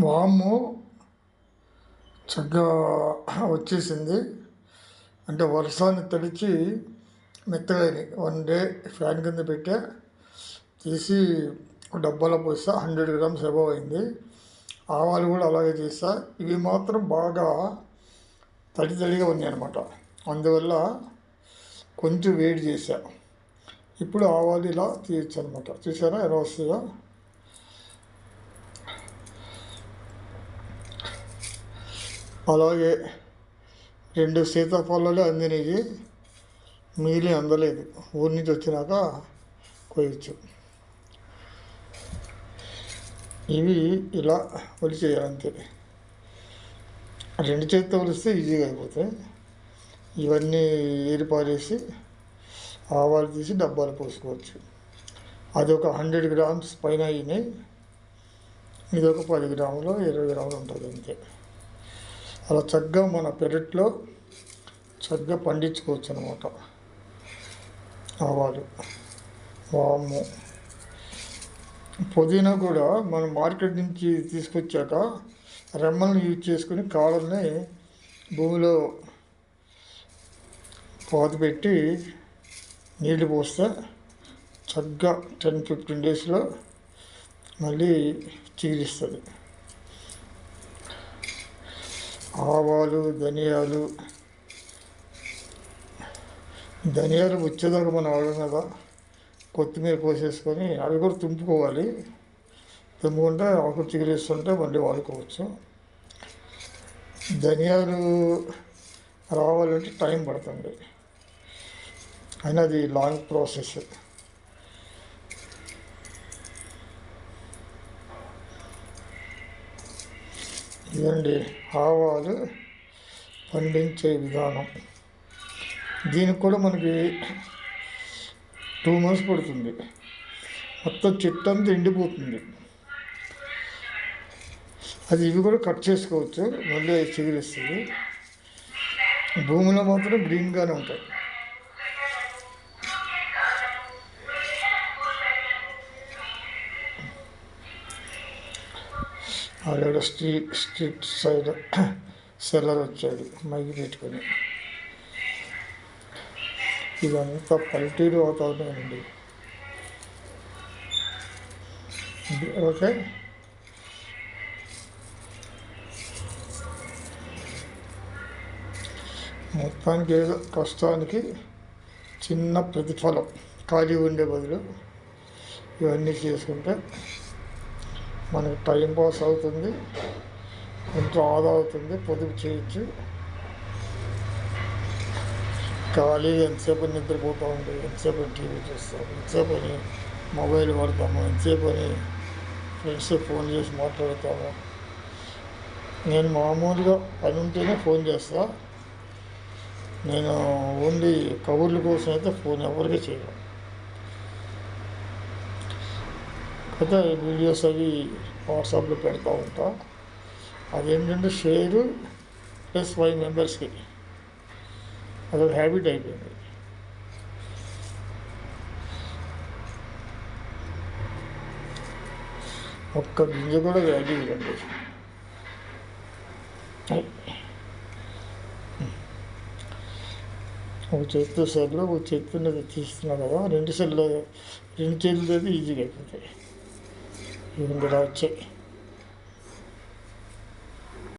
వాము చక్కగా వచ్చేసింది. అంటే వర్షాన్ని తడిచి మెత్తగాని వన్ డే ఫ్యాన్ కింద పెట్టా. తీసి డబ్బాలో పోస్తా. హండ్రెడ్ గ్రామ్స్ అబవ్ అయింది. ఆవాలు కూడా అలాగే చేస్తా. ఇవి మాత్రం బాగా తడి తడిగా ఉన్నాయి అనమాట అందువల్ల కొంచెం వేడి చేశా. ఇప్పుడు ఆవాలు ఇలా తీయచ్చు అనమాట చూసారా ఎలా వస్తుందో అలాగే రెండు సీతాఫలాలు అందినవి మిగిలి అందలేదు. ఊరి నుంచి వచ్చినాక కోయచ్చు ఇవి ఇలా ఒలిచేయాలి అంతే రెండు చేతితో ఒలిస్తే ఈజీగా అయిపోతాయి. ఇవన్నీ ఏరిపారేసి ఆవాలు తీసి డబ్బాలు పోసుకోవచ్చు. అది ఒక హండ్రెడ్ గ్రామ్స్ పైన అయినాయి. ఇది ఒక పది గ్రాములు ఇరవై గ్రాములు ఉంటుంది అంతే. అలా చక్కగా మన పెరట్లో చక్కగా పండించుకోవచ్చు అనమాట ఆవాలు వాము పుదీనా కూడా మనం మార్కెట్ నుంచి తీసుకొచ్చాక రెమ్మల్ని యూజ్ చేసుకుని కాళ్ళని భూమిలో పాతి పెట్టి నీళ్ళు పోస్తే చక్కగా టెన్ ఫిఫ్టీన్ డేస్లో మళ్ళీ చిగురిస్తుంది ఆవాలు ధనియాలు. ధనియాలు వచ్చేదాకా మనం అవడం కదా కొత్తిమీర పోసేసుకొని అవి కూడా తుంపుకోవాలి. తుంపుకుంటే ఆకు చిగురిస్తుంటే మళ్ళీ వాడుకోవచ్చు. ధనియాలు రావాలంటే టైం పడుతుంది. అయినా అది లాంగ్ ప్రాసెస్ ఇదండి ఆవాలు పండించే విధానం. దీనికి కూడా మనకి టూ మంత్స్ పడుతుంది. మొత్తం చెట్టు అంతా ఎండిపోతుంది. అది ఇవి కూడా కట్ చేసుకోవచ్చు. మళ్ళీ చిగురిస్తుంది భూమిలో మాత్రం గ్రీన్గానే ఉంటాయి. ఆడ స్ట్రీట్ స్ట్రీట్ సైడ్ సెల్లర్ వచ్చాడు మైకి పెట్టుకొని. ఇదంతా పల్టీలు వాతావరణం ఓకే. మొత్తానికి ఏదో ప్రస్తుతానికి చిన్న ప్రతిఫలం ఖాళీ ఉండే బదులు ఇవన్నీ చేసుకుంటే మనకి టైం పాస్ అవుతుంది ఇంట్లో ఆదా అవుతుంది పొదుపు చేయొచ్చు. ఖాళీ ఎంతసేపు నిద్రపోతూ ఉండి ఎంతసేపు టీవీ చూస్తాం ఎంతసేపు అని మొబైల్ వాడతాము ఎంతసేపు అని ఫ్రెండ్స్ ఫోన్ చేసి మాట్లాడతాము. నేను మామూలుగా పని ఉంటేనే ఫోన్ చేస్తా. నేను ఓన్లీ కబుర్ల కోసం అయితే ఫోన్ ఎవరికి చేయను. అయితే వీడియోస్ అవి వాట్సాప్లో పెడతా ఉంటా. అదేంటంటే షేరు ప్లస్ ఫైవ్ మెంబర్స్కి అదొక హ్యాబిట్ అయిపోయింది. ఒక్క గింజ కూడా వ్యాల్యూ ఇవ్వండి ఒక చేతితో సెల్లో ఒక చేతితో తీస్తున్నా కదా రెండు సెల్లో రెండు చేతులతో ఈజీగా అయిపోతాయి. ఇవి వచ్చాయి